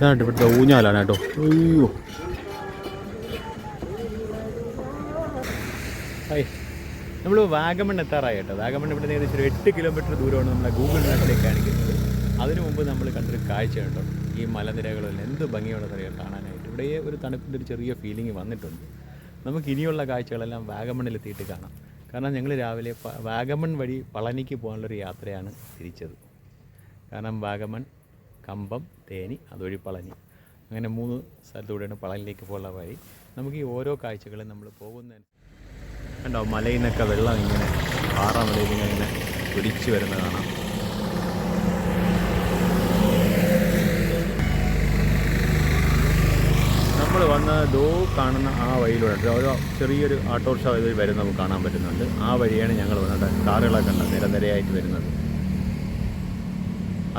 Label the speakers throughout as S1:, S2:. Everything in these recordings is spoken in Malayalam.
S1: ഇതാണ് ഇവിടുത്തെ ഊഞ്ഞാലാണ് കേട്ടോ അയ്യോ നമ്മൾ വാഗമൺ എത്താറായി കേട്ടോ. വാഗമൺ ഇവിടെ ഏകദേശം ഒരു എട്ട് കിലോമീറ്റർ ദൂരമാണ് നമ്മളെ ഗൂഗിൾ മാപ്പിലേക്ക് കാണിക്കുന്നത്. അതിനു മുമ്പ് നമ്മൾ കണ്ടൊരു കാഴ്ച കേട്ടോ ഈ മലനിരകളിൽ എന്ത് ഭംഗിയുള്ളതറിയാം കാണാനായിട്ട്. ഇവിടെ ഒരു തണുപ്പിന്റെ ഒരു ചെറിയ ഫീലിംഗ് വന്നിട്ടുണ്ട്. നമുക്ക് ഇനിയുള്ള കാഴ്ചകളെല്ലാം വാഗമണ്ണിലെത്തിയിട്ട് കാണാം. കാരണം ഞങ്ങൾ രാവിലെ വാഗമൺ വഴി പളനിക്ക് പോകാനുള്ളൊരു യാത്രയാണ് തിരിച്ചത്. കാരണം വാഗമൺ കമ്പം തേനി അതുവഴി പളനി. അങ്ങനെ മൂന്ന് സ്ഥലത്തൂടെയാണ് പളനിലേക്ക് പോകാനുള്ള വഴി. നമുക്ക് ഈ ഓരോ കാഴ്ചകളും നമ്മൾ പോകുന്ന കണ്ടോ മലയിൽ നിന്നൊക്കെ വെള്ളം ഇങ്ങനെ പാറമലയിൽ നിന്ന് ഇങ്ങനെ ഒലിച്ചു വരുന്നത് കാണാം. നമ്മൾ വന്ന ദോ കാണുന്ന ആ വഴിയിലൂടെ. ഓരോ ചെറിയൊരു ഓട്ടോറിക്ഷ വഴി വരുന്നത് നമുക്ക് കാണാൻ പറ്റുന്നുണ്ട്. ആ വഴിയാണ് ഞങ്ങൾ വന്നിട്ട് കാറുകളൊക്കെ ഉണ്ട് നിരനിരയായിട്ട് വരുന്നത്.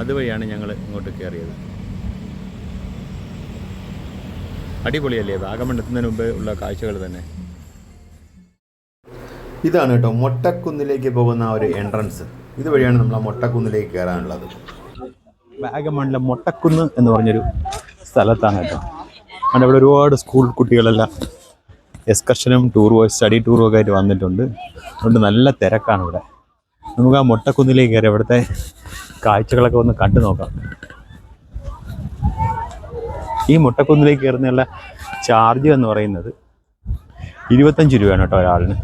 S1: അതുവഴിയാണ് ഞങ്ങൾ ഇങ്ങോട്ട് കയറിയത്. അടിപൊളിയല്ലേ വാഗമൺ എത്തുന്നതിന് മുമ്പ് ഉള്ള കാഴ്ചകൾ തന്നെ.
S2: ഇതാണ് കേട്ടോ മൊട്ടക്കുന്നിലേക്ക് പോകുന്ന ഒരു എൻട്രൻസ് ഇതുവഴിയാണ് നമ്മൾ ആ മൊട്ടക്കുന്നിലേക്ക് കയറാനുള്ളത്.
S1: വാഗമണിലെ മൊട്ടക്കുന്ന് എന്ന് പറഞ്ഞൊരു സ്ഥലത്താണ് കേട്ടോ. അവിടെ ഇവിടെ ഒരുപാട് സ്കൂൾ കുട്ടികളെല്ലാം എക്സ്കർഷനും ടൂറും സ്റ്റഡി ടൂറും ഒക്കെ ആയിട്ട് വന്നിട്ടുണ്ട്. അതുകൊണ്ട് നല്ല തിരക്കാണ് ഇവിടെ. നമുക്ക് ആ മൊട്ടക്കുന്നിലേക്ക് കയറി ഇവിടുത്തെ കാഴ്ചകളൊക്കെ ഒന്ന് കണ്ടു നോക്കാം. ഈ മുട്ടക്കുന്നിലേക്ക് കയറുന്നതിനുള്ള ചാർജ് എന്ന് പറയുന്നത് ഇരുപത്തഞ്ച് രൂപയാണ് കേട്ടോ ഒരാളിന്.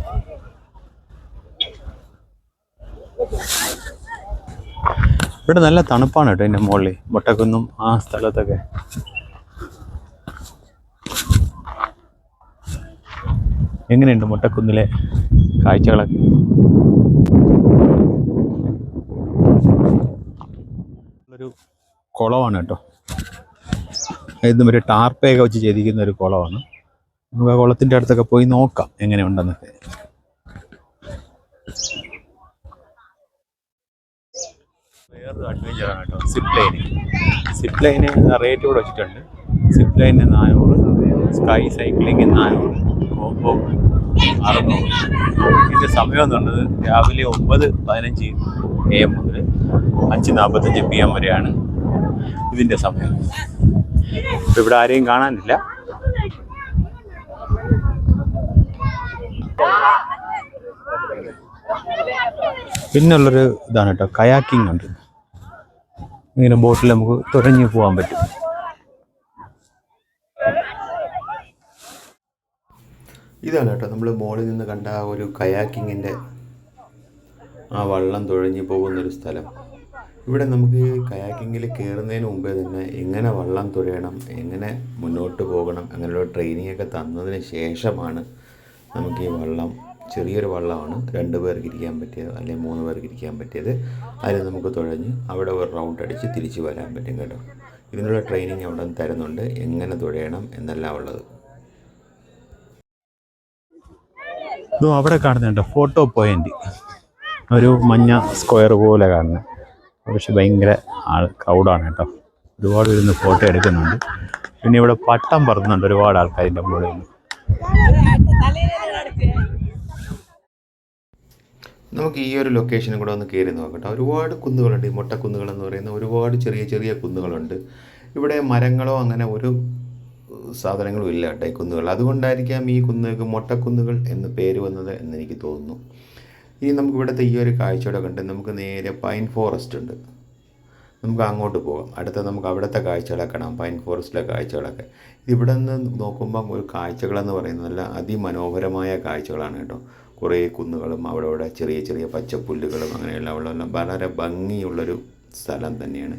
S1: ഇവിടെ നല്ല തണുപ്പാണ് കേട്ടോ എന്റെ മുകളിൽ മുട്ടക്കുന്നും ആ സ്ഥലത്തൊക്കെ. എങ്ങനെയുണ്ട് മുട്ടക്കുന്നിലെ കാഴ്ചകളൊക്കെ ഒരു കുളമാണ് കേട്ടോ. ഇത് ഒരു ടാർപ്പയൊക്കെ വെച്ച് ചെയ്തിരിക്കുന്ന ഒരു കുളമാണ് നമുക്ക് ആ കുളത്തിന്റെ അടുത്തൊക്കെ പോയി നോക്കാം എങ്ങനെയുണ്ടെന്നൊക്കെ വേറൊരു അഡ്വഞ്ചറാണ് റേറ്റ് കൂടെ വെച്ചിട്ടുണ്ട്. സിപ്പ് നാനൂറ് സ്കൈ സൈക്ലിംഗ് നാനൂറ് കോമ്പോ അറുന്നൂറ്. ഇതിന്റെ സമയം എന്ന് രാവിലെ ഒമ്പത് പതിനഞ്ച് എ എം മുതൽ അഞ്ച് നാൽപ്പത്തഞ്ച് പി എം വരെയാണ്. ഇതിന്റെ സമയം. ഇവിടെ ആരെയും കാണാനില്ല. പിന്നുള്ളൊരു ഇതാണ് കേട്ടോ കയാക്കിംഗ് ഉണ്ട് ഇങ്ങനെ ബോട്ടിൽ നമുക്ക് തുഴഞ്ഞു പോകാൻ പറ്റും.
S2: ഇതാണ് കേട്ടോ നമ്മൾ മോളിൽ നിന്ന് കണ്ട ആ ഒരു കയാക്കിങ്ങിന്റെ ആ വള്ളം തുഴഞ്ഞു പോകുന്നൊരു സ്ഥലം. ഇവിടെ നമുക്ക് കയാക്കിങ്ങിൽ കയറുന്നതിന് മുമ്പേ തന്നെ എങ്ങനെ വള്ളം തുഴയണം എങ്ങനെ മുന്നോട്ട് പോകണം അങ്ങനെയുള്ള ട്രെയിനിങ് ഒക്കെ തന്നതിന് ശേഷമാണ് നമുക്ക് ഈ വള്ളം ചെറിയൊരു വള്ളമാണ് രണ്ട് പേർക്ക് ഇരിക്കാൻ പറ്റിയത് അല്ലെങ്കിൽ മൂന്ന് പേർക്ക് ഇരിക്കാൻ പറ്റിയത്. അതിൽ നമുക്ക് തുഴഞ്ഞ് അവിടെ ഒരു റൗണ്ട് അടിച്ച് തിരിച്ച് വരാൻ പറ്റും കേട്ടോ. ഇതിനുള്ള ട്രെയിനിങ് അവിടെ തരുന്നുണ്ട്. എങ്ങനെ തുഴയണം എന്നെല്ലാം ഉള്ളത്.
S1: അവിടെ കാണുന്നുണ്ട്. ഫോട്ടോ പോയിന്റ് ഒരു മഞ്ഞ സ്ക്വയർ പോലെ കാണുന്നത്. പക്ഷെ ഭയങ്കര ആൾ ക്രൗഡാണ് കേട്ടോ. ഒരുപാട് ഇരുന്ന് ഫോട്ടോ എടുക്കുന്നുണ്ട്. പിന്നെ ഇവിടെ പട്ടം പറത്തുന്നുണ്ട് ഒരുപാട് ആൾക്കാരിന്റെ മുകളിൽ. നിന്ന്
S2: നമുക്ക് ഈ ഒരു ലൊക്കേഷനും കൂടെ ഒന്ന് കയറി നോക്കട്ടെ ഒരുപാട് കുന്നുകളുണ്ട്. ഈ മുട്ടക്കുന്നുകൾ എന്ന് പറയുന്ന ഒരുപാട് ചെറിയ ചെറിയ കുന്നുകളുണ്ട്. ഇവിടെ മരങ്ങളോ അങ്ങനെ ഒരു സാധനങ്ങളും ഇല്ല കേട്ടോ ഈ കുന്നുകൾ അതുകൊണ്ടായിരിക്കാം ഈ കുന്നുകൾക്ക് മുട്ടക്കുന്നുകൾ എന്ന് പേര് വന്നത് എന്ന് എനിക്ക് തോന്നുന്നു. ഇനി നമുക്ക് ഇവിടുത്തെ ഈ ഒരു കാഴ്ചയുടെ കണ്ട് നമുക്ക് നേരെ പൈൻ ഫോറസ്റ്റ് ഉണ്ട്. നമുക്ക് അങ്ങോട്ട് പോകാം. അടുത്ത നമുക്ക് അവിടുത്തെ കാഴ്ചകളൊക്കെ കാണാം. പൈൻ ഫോറസ്റ്റിലെ കാഴ്ചകളൊക്കെ. ഇവിടെ നിന്ന് നോക്കുമ്പോൾ ഒരു കാഴ്ചകളെന്ന് പറയുന്നത് നല്ല അതിമനോഹരമായ കാഴ്ചകളാണ് കേട്ടോ. കുറേ കുന്നുകളും അവിടെ ഇവിടെ ചെറിയ ചെറിയ പച്ചപ്പുല്ലുകളും അങ്ങനെയുള്ള അവിടെ വളരെ ഭംഗിയുള്ളൊരു സ്ഥലം തന്നെയാണ്.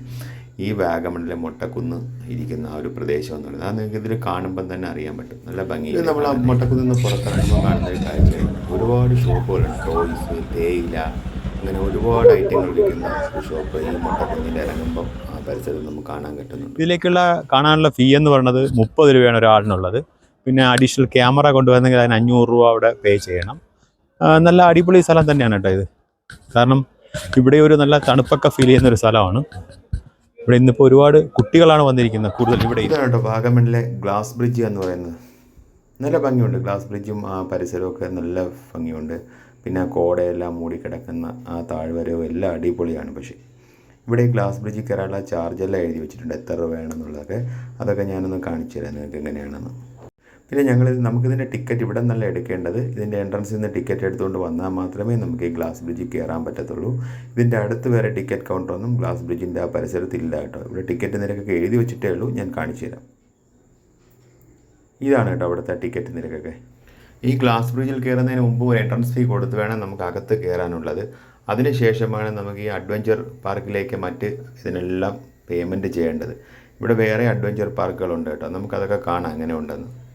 S2: ഈ വാഗമണിലെ മൊട്ടക്കുന്ന് ഇരിക്കുന്ന ആ ഒരു പ്രദേശം എന്ന് പറയുന്നത്. അത് നിങ്ങൾക്ക് ഇതിൽ കാണുമ്പം തന്നെ അറിയാൻ പറ്റും. നല്ല ഭംഗി നമ്മൾ ആ മൊട്ടക്കുന്നിൽ നിന്ന് പുറത്തിറങ്ങുമ്പോൾ കാണുന്ന ഒരു കാഴ്ചയാണ് ഒരുപാട് ഷോപ്പുകളുണ്ട്. ടോയ്സ് തേയില അങ്ങനെ ഒരുപാട് ഐറ്റങ്ങൾ വിൽക്കുന്ന ഒരു ഷോപ്പ് ഈ മൊട്ടക്കുന്നിൽ ഇറങ്ങുമ്പം ആ പരിസരത്ത് നമുക്ക് കാണാൻ കിട്ടുന്നുണ്ട്
S1: ഇതിലേക്കുള്ള കാണാനുള്ള ഫീ എന്ന് പറയുന്നത് മുപ്പത് രൂപയാണ് ഒരാളിനുള്ളത്. പിന്നെ അഡീഷണൽ ക്യാമറ കൊണ്ടുവന്നെങ്കിൽ അതിന് അഞ്ഞൂറ് രൂപ അവിടെ പേ ചെയ്യണം. നല്ല അടിപൊളി സ്ഥലം തന്നെയാണ് കേട്ടോ ഇത്. കാരണം ഇവിടെ ഒരു നല്ല തണുപ്പൊക്കെ ഫീൽ ചെയ്യുന്ന ഒരു സ്ഥലമാണ്. ഇവിടെ ഇന്നിപ്പോൾ ഒരുപാട് കുട്ടികളാണ് വന്നിരിക്കുന്നത് കൂടുതൽ ഇവിടെ
S2: ഇതാണ് വാഗമണിലെ ഗ്ലാസ് ബ്രിഡ്ജ് എന്ന് പറയുന്നത്. നല്ല ഭംഗിയുണ്ട് ഗ്ലാസ് ബ്രിഡ്ജും ആ പരിസരമൊക്കെ നല്ല ഭംഗിയുണ്ട്. പിന്നെ ആ കോടയെല്ലാം മൂടിക്കിടക്കുന്ന ആ താഴ്വരവും എല്ലാം അടിപൊളിയാണ് പക്ഷേ. ഇവിടെ ഗ്ലാസ് ബ്രിഡ്ജിൽ കയറാനുള്ള ചാർജെല്ലാം എഴുതി വെച്ചിട്ടുണ്ട്. എത്ര രൂപ വേണമെന്നുള്ളതൊക്കെ അതൊക്കെ ഞാനൊന്ന് കാണിച്ചു തരാം നിങ്ങൾക്ക് എങ്ങനെയാണെന്ന് പിന്നെ ഞങ്ങൾ നമുക്കിതിന്റെ ടിക്കറ്റ് ഇവിടെ നിന്നല്ല എടുക്കേണ്ടത്. ഇതിന്റെ എൻട്രൻസിൽ നിന്ന് ടിക്കറ്റ് എടുത്തുകൊണ്ട് വന്നാൽ മാത്രമേ നമുക്ക് ഈ ഗ്ലാസ് ബ്രിഡ്ജിൽ കയറാൻ പറ്റത്തുള്ളൂ. ഇതിന്റെ അടുത്ത് വേറെ ടിക്കറ്റ് കൗണ്ടറൊന്നും ഗ്ലാസ് ബ്രിഡ്ജിന്റെ ആ പരിസരത്ത് ഇല്ല കേട്ടോ. ഇവിടെ ടിക്കറ്റ് നിരക്കൊക്കെ എഴുതി വെച്ചിട്ടേ ഉള്ളൂ. ഞാൻ കാണിച്ചു തരാം. ഇതാണ് കേട്ടോ അവിടുത്തെ ടിക്കറ്റ് നിരക്കൊക്കെ. ഈ ഗ്ലാസ് ബ്രിഡ്ജിൽ കയറുന്നതിന് മുമ്പ് ഒരു എൻട്രൻസ് ഫീ കൊടുത്ത് വേണം നമുക്ക് അകത്ത് കയറാനുള്ളത്. അതിനുശേഷമാണ് നമുക്ക് ഈ അഡ്വഞ്ചർ പാർക്കിലേക്ക് മറ്റ് ഇതിനെല്ലാം പേയ്മെന്റ് ചെയ്യേണ്ടത്. ഇവിടെ വേറെ അഡ്വഞ്ചർ പാർക്കുകളുണ്ട് കേട്ടോ. നമുക്കതൊക്കെ കാണാം. അങ്ങനെ ഉണ്ടെന്ന്.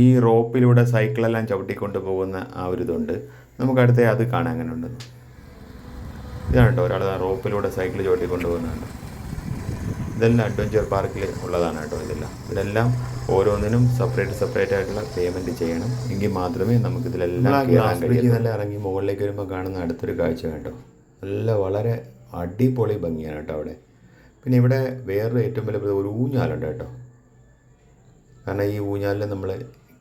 S2: ഈ റോപ്പിലൂടെ സൈക്കിളെല്ലാം ചവിട്ടിക്കൊണ്ട് പോകുന്ന ആ ഒരു ഇതുണ്ട്. നമുക്കടുത്ത അത് കാണാൻ അങ്ങനെ ഉണ്ടെന്ന്. ഇതാണ് കേട്ടോ ഒരാൾ റോപ്പിലൂടെ സൈക്കിൾ ചവിട്ടിക്കൊണ്ട് പോകുന്നുണ്ട് ഇതെല്ലാം അഡ്വഞ്ചർ പാർക്കിൽ ഉള്ളതാണ് കേട്ടോ ഇതെല്ലാം. ഇതെല്ലാം ഓരോന്നിനും സെപ്പറേറ്റ് സെപ്പറേറ്റ് ആയിട്ടുള്ള പേയ്മെന്റ് ചെയ്യണം. എങ്കിൽ മാത്രമേ നമുക്ക് ഇതിലെല്ലാം ഇതെല്ലാം ഇറങ്ങി മുകളിലേക്ക് വരുമ്പോൾ കാണുന്ന അടുത്തൊരു കാഴ്ച കേട്ടോ നല്ല വളരെ അടിപൊളി ഭംഗിയാണ് കേട്ടോ അവിടെ. പിന്നെ ഇവിടെ വേറൊരു ഏറ്റവും വലിയ ഒരു ഊഞ്ഞാലുണ്ട് കേട്ടോ. കാരണം ഈ ഊഞ്ഞാലിൽ നമ്മൾ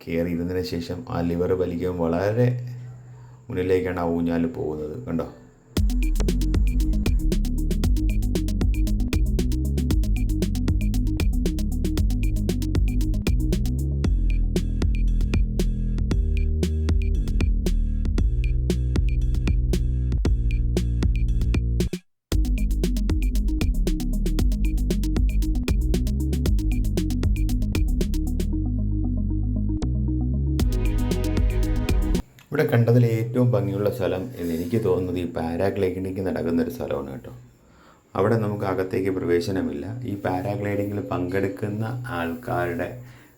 S2: കയറി ഇരുന്നതിന് ശേഷം ആ ലിവർ വലിക്കുമ്പോൾ വളരെ മുന്നിലേക്കാണ് ആ ഊഞ്ഞാൽ പോകുന്നത്. കണ്ടോ? ഇവിടെ കണ്ടതിൽ ഏറ്റവും ഭംഗിയുള്ള സ്ഥലം എന്ന് എനിക്ക് തോന്നുന്നത് ഈ പാരാഗ്ലൈഡിങ്ങിൽ നടക്കുന്ന ഒരു സ്ഥലമാണ് കേട്ടോ. അവിടെ നമുക്ക് അകത്തേക്ക് പ്രവേശനമില്ല. ഈ പാരാഗ്ലൈഡിങ്ങിൽ പങ്കെടുക്കുന്ന ആൾക്കാരുടെ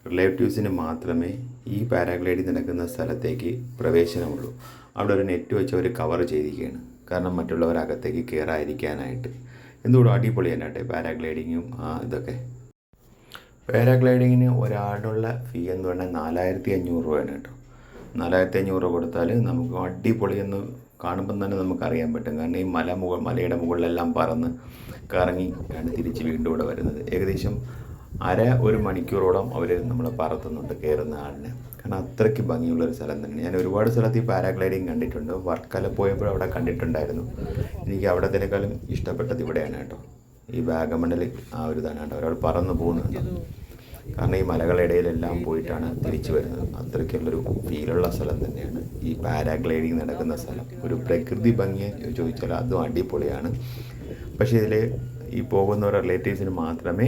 S2: റിലേറ്റീവ്സിന് മാത്രമേ ഈ പാരാഗ്ലൈഡിങ് നടക്കുന്ന സ്ഥലത്തേക്ക് പ്രവേശനമുള്ളൂ. അവിടെ ഒരു നെറ്റ് വെച്ച് അവർ കവർ ചെയ്തിരിക്കുകയാണ്. കാരണം മറ്റുള്ളവർ അകത്തേക്ക് കയറാതിരിക്കാനായിട്ട്. എന്തുകൂടെ അടിപൊളി കേട്ടോ പാരാഗ്ലൈഡിങ്ങും ആ ഇതൊക്കെ. പാരാഗ്ലൈഡിങ്ങിന് ഒരാളുള്ള ഫീ എന്ന് പറഞ്ഞാൽ നാലായിരത്തി അഞ്ഞൂറ് രൂപയാണ് കേട്ടോ. നാലായിരത്തി അഞ്ഞൂറ് കൊടുത്താൽ നമുക്ക് അടിപൊളിയെന്ന് കാണുമ്പം തന്നെ നമുക്കറിയാൻ പറ്റും. കാരണം ഈ മല മുകൾ മലയുടെ മുകളിലെല്ലാം പറന്ന് കറങ്ങി ആണ് തിരിച്ച് വീണ്ടും ഇവിടെ വരുന്നത്. ഏകദേശം അര ഒരു മണിക്കൂറോളം അവർ നമ്മൾ പറത്തുന്നുണ്ട് കയറുന്ന ആളിനെ. കാരണം അത്രയ്ക്ക് ഭംഗിയുള്ളൊരു സ്ഥലം തന്നെയാണ്. ഞാൻ ഒരുപാട് സ്ഥലത്ത് ഈ പാരാഗ്ലൈഡിങ് കണ്ടിട്ടുണ്ട്. വർക്കല പോയപ്പോൾ അവിടെ കണ്ടിട്ടുണ്ടായിരുന്നു. എനിക്ക് അവിടത്തേക്കാളും ഇഷ്ടപ്പെട്ടത് ഇവിടെയാണ് കേട്ടോ. ഈ വാഗമണ്ണിൽ ആ ഒരു ഇതാണ് കേട്ടോ. ഒരാൾ പറന്ന് പോകുന്നുണ്ട്. കാരണം ഈ മലകളുടെ ഇടയിലെല്ലാം പോയിട്ടാണ് തിരിച്ചു വരുന്നത്. അത്രയ്ക്കുള്ളൊരു ഫീലുള്ള സ്ഥലം തന്നെയാണ്. ഈ പാരാഗ്ലൈഡിങ് നടക്കുന്ന സ്ഥലം. ഒരു പ്രകൃതി ഭംഗി ചോദിച്ചാൽ അതും അടിപൊളിയാണ്. പക്ഷേ ഇതിൽ ഈ പോകുന്ന റിലേറ്റീവ്സിന് മാത്രമേ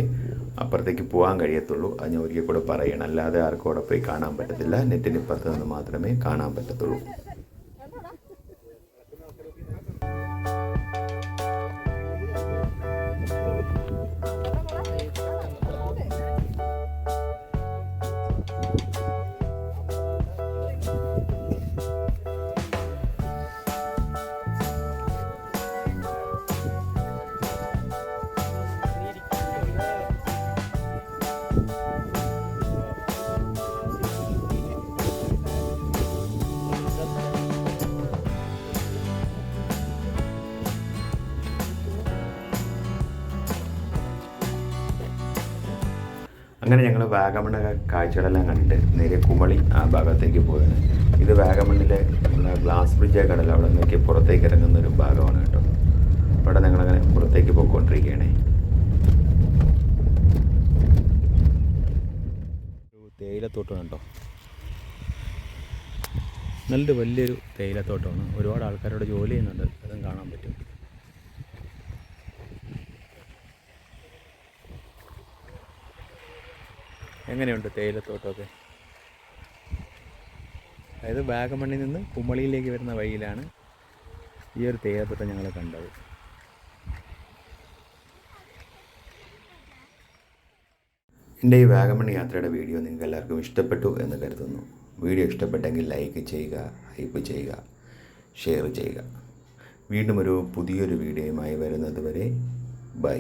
S2: അപ്പുറത്തേക്ക് പോകാൻ കഴിയത്തുള്ളൂ. അത് ഞാൻ ഒരിക്കൽ കൂടെ പറയണം. അല്ലാതെ ആർക്കും അവിടെ പോയി കാണാൻ പറ്റത്തില്ല. നെറ്റിന് ഇപ്പുറത്ത് നിന്ന് മാത്രമേ കാണാൻ പറ്റത്തുള്ളൂ. അങ്ങനെ ഞങ്ങൾ വാഗമണ് കാഴ്ചകളെല്ലാം കണ്ടിട്ട് നേരെ കുമളി ആ ഭാഗത്തേക്ക് പോയാണ്. ഇത് വാഗമണ്ണിലെ നമ്മുടെ ഗ്ലാസ് ബ്രിഡ്ജ് കടൽ അവിടെ നിന്നൊക്കെ പുറത്തേക്ക് ഇറങ്ങുന്ന ഒരു ഭാഗമാണ് കേട്ടോ. അവിടെ ഞങ്ങളങ്ങനെ പുറത്തേക്ക് പോയിക്കൊണ്ടിരിക്കുകയാണേ.
S1: ഒരു തേയിലത്തോട്ടം കേട്ടോ. നല്ലൊരു വലിയൊരു തേയിലത്തോട്ടമാണ്. ഒരുപാട് ആൾക്കാരോട് ജോലി ചെയ്യുന്നുണ്ട്. അതും കാണാൻ പറ്റും. എങ്ങനെയുണ്ട് തേയിലത്തോട്ടമൊക്കെ? അതായത് വാഗമണ്ണിൽ നിന്ന് കുമളിയിലേക്ക് വരുന്ന വഴിയിലാണ് ഈ ഒരു തേയിലത്തോട്ടം ഞങ്ങൾ കണ്ടത്.
S2: എന്റെ ഈ വാഗമൺ യാത്രയുടെ വീഡിയോ നിങ്ങൾക്ക് എല്ലാവർക്കും ഇഷ്ടപ്പെട്ടു എന്ന് കരുതുന്നു. വീഡിയോ ഇഷ്ടപ്പെട്ടെങ്കിൽ ലൈക്ക് ചെയ്യുക ഹൈപ്പ് ചെയ്യുക ഷെയർ ചെയ്യുക. വീണ്ടും ഒരു പുതിയൊരു വീഡിയോയുമായി വരുന്നതുവരെ ബൈ.